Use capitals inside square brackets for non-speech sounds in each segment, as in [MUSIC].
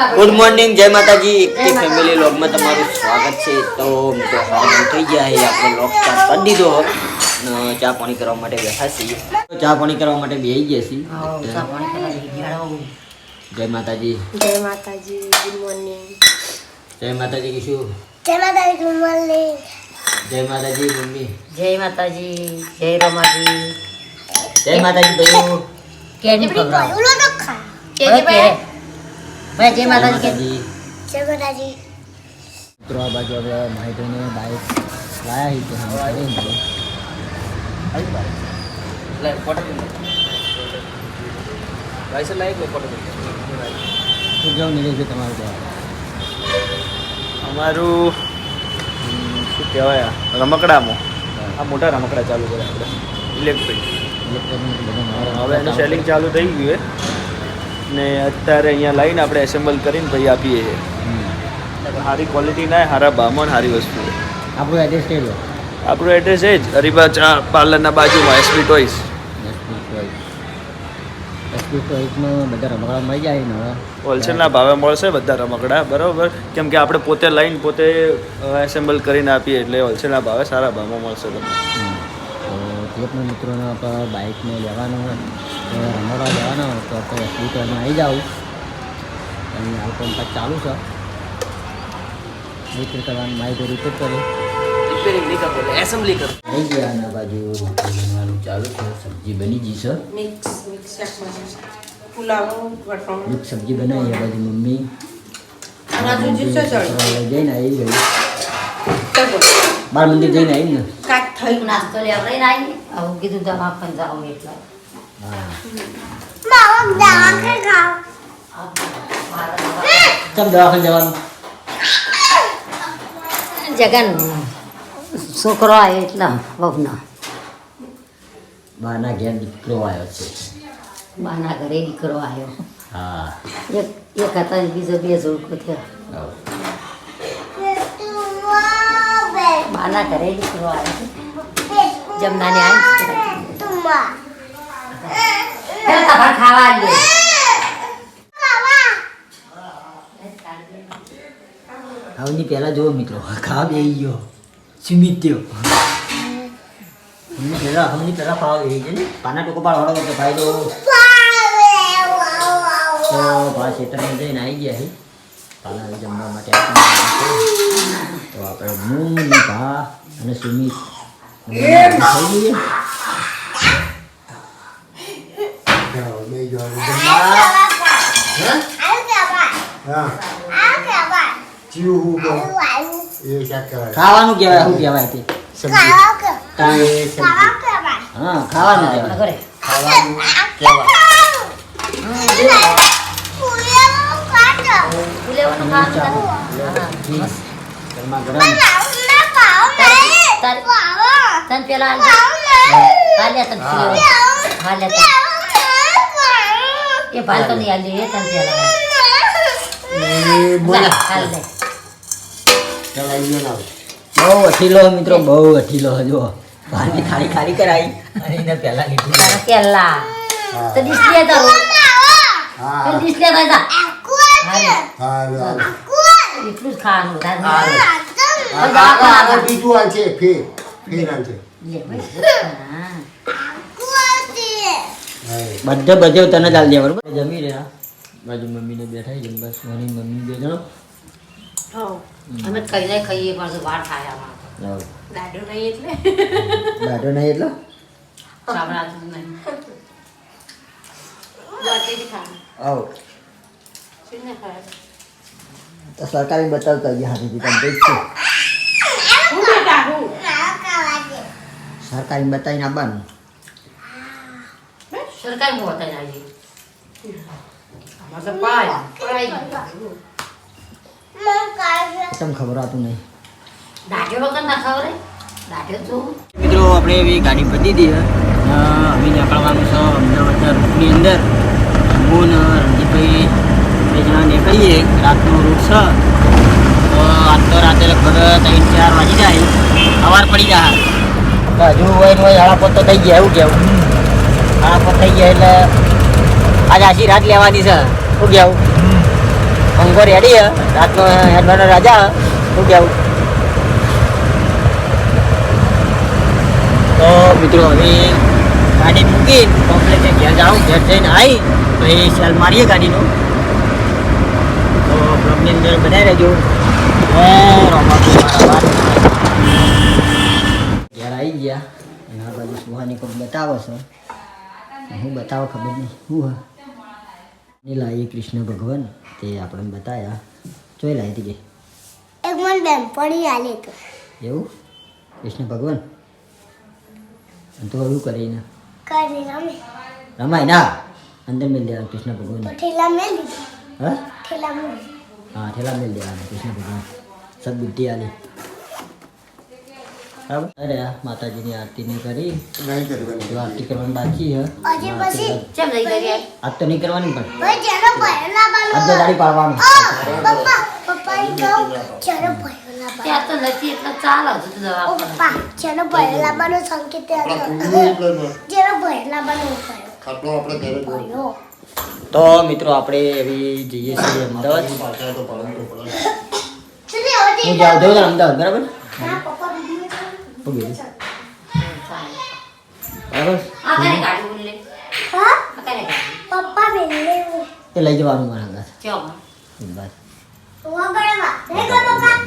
Good morning જય માતાજી. એકટી family લોગમાં તમારું સ્વાગત છે. તો મિત્રો હાજર થઈ ગયા છે આપણે લોગ સ્ટાર્ટ કરી દીધો ચા પાણી કરવા માટે બેઠા છીએ. ચા પાણી કરવા માટે બેસી ગયા છીએ. જય માતાજી. જય માતાજી ગુડ મોર્નિંગ જય માતાજી કીશું? જય માતાજી ગુડ મોર્નિંગ જય માતાજી મમ્મી. જય માતાજી જય રમાજી. જય માતાજી ભાઈઓ. કેની ખબર કેની ખા. ભાઈ જય જય માતાજી. જય માતાજી. મિત્રો આ બાજુ હવે માહિતીને બાઇક લાયા છે કે શું કેવું નીકળે તમારું ત્યાં અમારું શું કહેવાય આ? રમકડામાં. આ મોટા રમકડા ચાલુ કર્યા આપણે. ઇલેક્ટ્રિક. હવે એનું સેલિંગ ચાલુ થઈ ગયું છે ને અત્યારે અહીંયા લાવીને આપણે એસેમ્બલ કરીને પછી આપીએ છીએ. સારી ક્વોલિટી ના સારા ભાવમાં સારી વસ્તુ. આપણું એડ્રેસ લો આપણું એડ્રેસ એ જ હરિભા ચા પાર્લરના બાજુમાં એસપી ટોઈસ હોલસેલના ભાવે મળશે બધા રમકડા બરાબર? કેમ કે આપણે પોતે લાઈન પોતે એસેમ્બલ કરીને આપીએ એટલે હોલસેલના ભાવે સારા ભાવમાં મળશે તમને. જે પણ મિત્રોને બાઇકને લેવાનો કે રમકડા લેવાનો હોય તો આપણે હોસ્પિટલમાં આવી જાઉં અને હાલ પંપ ચાલુ છે રિપેર કરવાનું માહિતી રિપેર કરી એસેમ્બલી કરો આવી ગયા અને આ બાજુ બનવાનું ચાલુ છે સબ્જી બની ગઈ છે મિક્સ મિક્સ આ ગઈ બાર મંદિર જઈને આવી ને કાંઈક થયું નાસ્તો લેવા લઈને આવી કીધું દવા પણ જાઉં એટલે હા માવા દાવા કે ખાવ ચમ દવાખાને જવાનું જગન. છોકરો આવ્યો એટલે વહુનો બાના ઘેર દીકરો આવ્યો છે. બાના ઘરે દીકરો આવ્યો. હા. એક એક હતા બીજો બે જોડકો થયો. બાના ઘરે દીકરો આવ્યો જમનાને આવી તુમા તમારે ખાવા આવીએ આવની પહેલા જુઓ મિત્રો ખા બે ગયો. સુમિત થયો. હમની પહેલા હમની પહેલા ખાવા છે ને. પાના ટોકો પાડ હળો તો ભાઈ તો તો ભાઈ ખેતરમાં જઈને આવી ગયા છે. પાના જમવા માટે. તો આપણે હું ભા અને સુમિત. થઈ ગઈએ ખાવાનું કહેવાય, શું કહેવાય તે? હા ખાવાનું કહેવાય ખાવાનું ગરમ તન પેલા હાલ્યા તન. હાલ્યા એ ભાલ તો નહીં હાલી એ તન પેલા જા, હાલ લે. બહુ અઠીલો મિત્રો બહુ અઠીલો જો ભાની ખાલી ખાલી કરાઈ. અને એને પહેલા લીધું. તારા તો ડિસ્પ્લે તારો તો ડિસ્પ્લે ભાઈ જા હાલ. એટલું જ ખાવાનું નહીં. આગળ બીજું આનશે ફેર. ફેર આનશે લે ભાઈ. હા. બધે બધે તને ચાલ દે બરોબર? જમી રહ્યા બાજુ મમ્મીને બેઠા છે બસ મારી મમ્મી બે જણો. અમે તો કઈ નહીં ખાઈએ પણ વાર થાય આમાં. દાડો નહીં એટલે. દાડો નહીં એટલે? સાંભળાતું નહીં. આવો તો સરકારી બતાવતા છે. સરકારી બતાવીને આવવાનું સરકાર મો હતા આવી આમાં તો પાય પડાઈ તમને ખબર આવતું નહીં દાઢો વગર ના ખબર દાઢો છું મિત્રો આપણે એવી ગાડી પતી હતી હવે નીકળવાનું છે અમદાવાદના રૂટની અંદર. હું રણજીતભાઈ બે જણા નીકળીએ. રાતનો રૂટ છે. તો આજ તો રાતે લગભગ ત્રણ ચાર વાગી જાય. સવાર પડી જાય. તો હજુ હોય ને હોય હાડા પોત તો થઈ ગયા એવું કેવું હાડા પોત થઈ ગયા એટલે આજે આખી રાત લેવાની છે. શું કહેવું? અંગો રેડી હે. રાતનો હેડવાનો રાજા શું કહેવું? તો મિત્રો, હવે ગાડી મૂકી કોમ્પ્લેક્સે ઘેર જાઉં, ઘેર જઈને આવી પછી સેલ મારીએ ગાડીનો. તો બ્લોગની અંદર બનાવી રહેજો ઘેર આવી ગયા. અને આ બાજુ સુહાની કોઈક બતાવો હું બતાવો ખબર નહીં. હા ને લાવી કૃષ્ણ ભગવાન તે આપણે બતાયા. જોઈ લાવી હતી કે. એક મને બેનપણી આલે તો. એવું? કૃષ્ણ ભગવાન? તો એવું કરીને કરી રમે. રમાય ના. અંદર મેળ દેવાનું કૃષ્ણ ભગવાન ઠેલા મેં લીધી હા? ઠેલા હા ઠેલા મેળ દેવાના કૃષ્ણ ભગવાન. સદબુદ્ધિ આલી. બરાબર અરે આ માતાજીની આરતી કરી. નહીં કરી જો આરતી કરવાની બાકી હે? આજ તો નહીં કરવાની પણ. ભાઈ જેનો પહેલા આજ તો દાડી પાડવાનું. ત્યાં તો નથી એટલે ચાલે. પપ્પા જેનો સંકેત. જેનો ખાટલો આપણે ઘરે મિત્રો આપણે એવી જઈએ છીએ. અમદાવાદ હું જાઉં અમદાવાદ બરાબર? હું ગયું ચાલે. બરાબર આ કરે ગાડી બોલી હા આ કરે ગાડી પપ્પા બેને તે લઈ જવાનું મારા હાથ ચમ બસ વગડવા રે ગો પપ્પા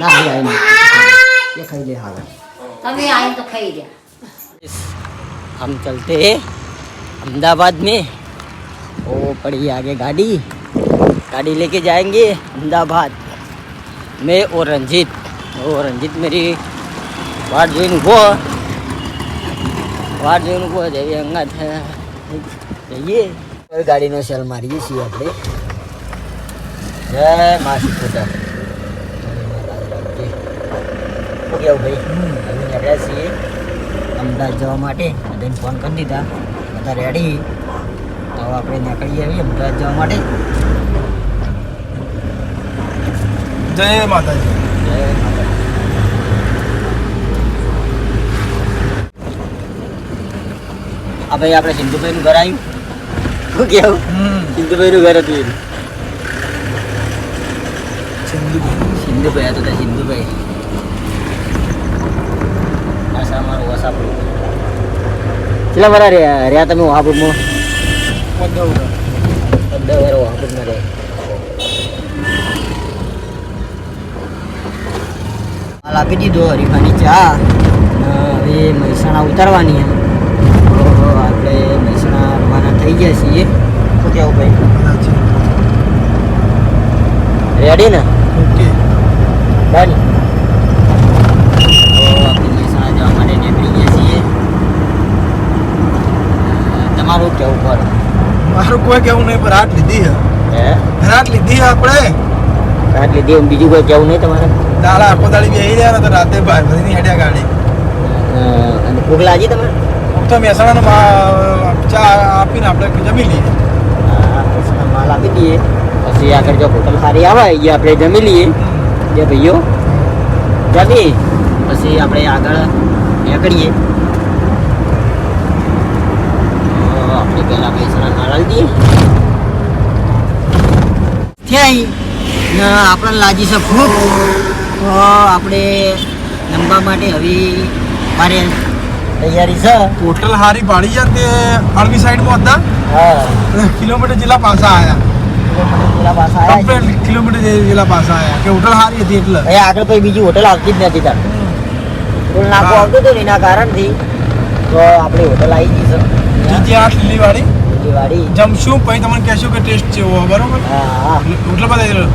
ના હવે આવીને ये खाई ले हाल તમે આવીને તો ખાઈ ગયા हम चलते हैं अहमदाबाद में वो पड़ी आगे गाड़ी गाड़ी लेके जाएंगे अहमदाबाद मैं और रंजीत वो रंजीत मेरी वाट જોઈને ઊભો વાટ જોઈને ઊભો છે એવી અંગાત જઈએ હવે ગાડીનો સેલ મારીએ છીએ આપણે જય માસી ખોટા શું કેવું ભાઈ અમે નીકળ્યા છીએ અમદાવાદ જવા માટે બધાને ફોન કરી દીધા બધા રેડી તો આપણે નીકળી આવીએ અમદાવાદ જવા માટે જય માતાજી. જય માતાજી. આ ભાઈ આપણે સિંધુભાઈનું ઘર આવ્યું શું કેવું? સિંધુભાઈનું ઘર હતું એનું. સિંધુભાઈ. હતું ત્યાં સિંધુભાઈ. આશા અમારું વસાપુર કેટલા વાર રહ્યા? રહ્યા તમે વહાપુરમાં પંદર વહાપુર વહાપુરમાં રહ્યા. આપી દીધો હરીફાની ચા. હવે મહેસાણા ઉતારવાની એમ. આપણે મહેસાણા રવાના થઈ ગયા છીએ. શું કેવું ભાઈ? રેડી ને? ઓકે. ડન મહેસાણા જવા માટે નીકળી ગયા છીએ. તમારું કેવું પર મારું કોઈ કેવું નહીં પર રાત લીધી હે હે? રાત લીધી હે આપણે. લીધી એમ બીજું કોઈ કેવું નહીં તમારે? દાડા આખો દાડી બેહી રહ્યા તો રાતે બાર ભરીની હેડ્યા ગાડી. અને ભૂખ લાગી તમારે ભૂખ તો મહેસાણાનો ચા આપીને આપણે જમી લઈએ. માલ આપી દઈએ. પછી આગળ જો હોટલ સારી આવે એ આપણે જમી લઈએ. જે ભાઈઓ. જમી. પછી આપણે આગળ નીકળીએ. આપણે પહેલા પૈસા આપી દઈએ. ત્યાં ને આપણને લાગી છે ખૂબ. તો આપણે લંબા માટે હવે મારે તૈયારી છે. ટોટલ હારી પાડી છે તે અળવી સાઈડમાં હતા. હા. કિલોમીટર જેટલા પાછા આવ્યા કિલોમીટર જેટલા પાછા આવ્યા કે હોટલ સારી હતી એટલે. અહીંયા આગળ પછી બીજી હોટલ આવતી જ નથી તાર. ટોલ નાકો હા. આવતું એના કારણથી તો આપણે હોટલ આવી ગઈ છે. જીજે આઠ લીલી વાળી જમશું પછી તમને કહેશું કે ટેસ્ટ છે બરોબર? હા હોટલ દો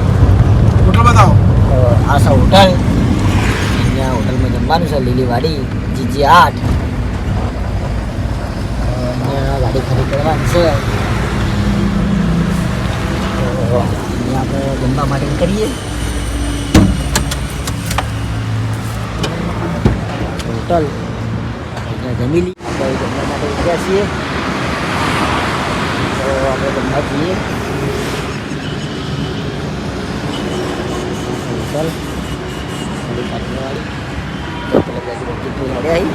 હોટલ બતાવો. તો આ છે હોટલ અહીંયા હોટલમાં જમવાનું છે, લીલી વાડી, જીજી આઠ. અહીંયા ગાડી ખરી કરવાની છે. અહીંયા આપણે જમવા માટે કરીએ હોટલ. અહીંયા જમી લઈએ. આપણે જમવા માટે ઉતર્યા છીએ. તો આપણે જમવા જઈએ હોટલ થોડી કાઠિયાવાડી તો પેલા બાજુ બધી તો નડે આવી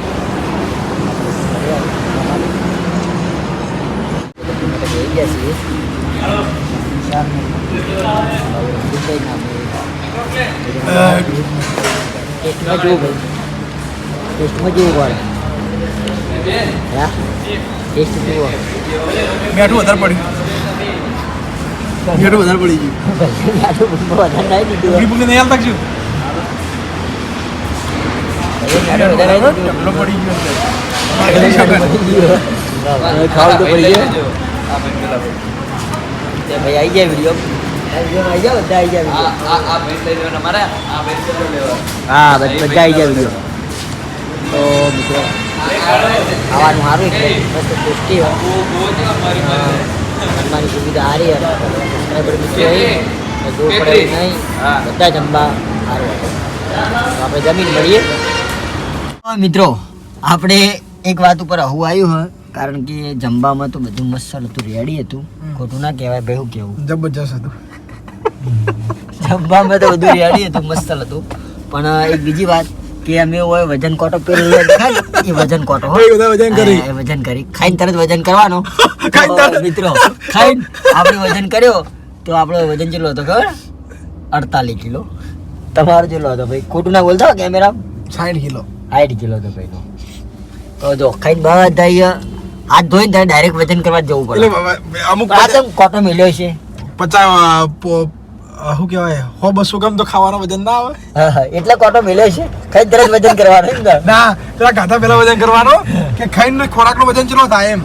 આપણે નડે આવી જમવાનું. તો બધી માટે જઈએ. આવી ગયા છીએ દુબઈના ટેસ્ટમાં જોવું ભાઈ ટેસ્ટમાં જોવું પડે હા ટેસ્ટ જુઓ વધારે પડ્યું મેઠું વધારે પડી ગયું વધારે નહીં દીધું હાલતા છું ખાવું તો પડી ગયું ભાઈ આવી જાય વીડિયો હા બધા બધા આવી જાય વીડિયો તો મિત્રો ખાવાનું સારું મસ્ત ટેસ્ટી જમવાની સુવિધા સારી પડે નહીં બધા જમવા સારું તો આપણે જમીન મળીએ. મિત્રો આપણે એક વાત ઉપર આવું આવ્યું હોય કારણ કે જમવામાં તો બધું મસ્ત હતું રેડી હતું. ખોટું ના કહેવાય ભાઈ કેવું જબરજસ્ત હતું. જમવામાં તો બધું રેડી હતું મસ્ત હતું. પણ એક બીજી વાત કે અમે હોય વજન કોટો પહેરેલો દેખાય એ વજન કોટો. એ બધા વજન કરી. વજન કરી. ખાઈને તરત વજન કરવાનો. [LAUGHS] મિત્રો ખાઈને આપણે વજન કર્યો તો આપણો વજન કેટલો હતો ખબર? અડતાલીસ કિલો. તમારો કેટલો હતો ભાઈ? ખોટું ના બોલતા કેમેરા સાઠ કિલો. સાઠ કિલો હતો ભાઈનો. તો જો ખાઈને બધા હાથ ધોઈને તારે ડાયરેક્ટ વજન કરવા જવું પડે. અમુક કોટો મેલ્યો છે? પચાસ શું કહેવાય? હો બસો ગમ તો ખાવાનો વજન ના આવે. એટલે કોટો મિલે છે. ખાઈ તરત વજન કરવાનો ના પેલા ગાધા પેલા વજન કરવાનો કે ખાઈને ખોરાકનું વજન ચલો થાય એમ.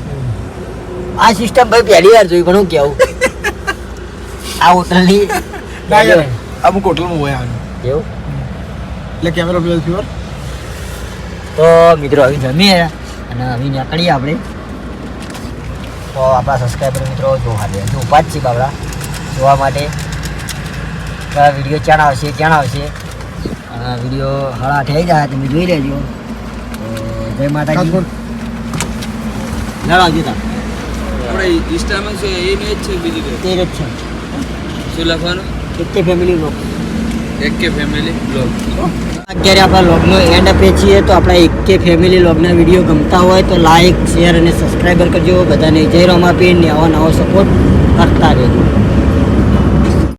આ સિસ્ટમ ભાઈ પહેલી વાર જોઈ પણ હું કેવું? આ હોટલની ના યાર અમુક હોટલમાં હોય આનું. એવું? એટલે કેમેરો પેલો પ્યોર તો મિત્રો આવી જમીએ અને આવી નીકળીએ આપણે. તો આપણા સબસ્ક્રાઈબર મિત્રો જોવા દે. જો જ છે બાબડા જોવા માટે કયા વીડિયો ક્યાં આવશે ક્યાં આવશે? વીડિયો હળા થઈ જાય તમે જોઈ લેજો. તો જય માતાજી. લડાવજો તા આપણે ઇન્સ્ટામાં છે એ ને જ છે બીજી કઈ તે જ છે. શું લખવાનું? કેટલી ફેમિલી લોકો એક ફેમિલી બ્લોગ અત્યારે આપણા લોગનો એન્ડ આપીએ છીએ તો આપણા એકે ફેમિલી લોગના વીડિયો ગમતા હોય તો લાઈક શેર અને સબસ્ક્રાઈબર કરજો. બધાને જય રોમાપીર ને આવો નવો સપોર્ટ કરતા રહેજો.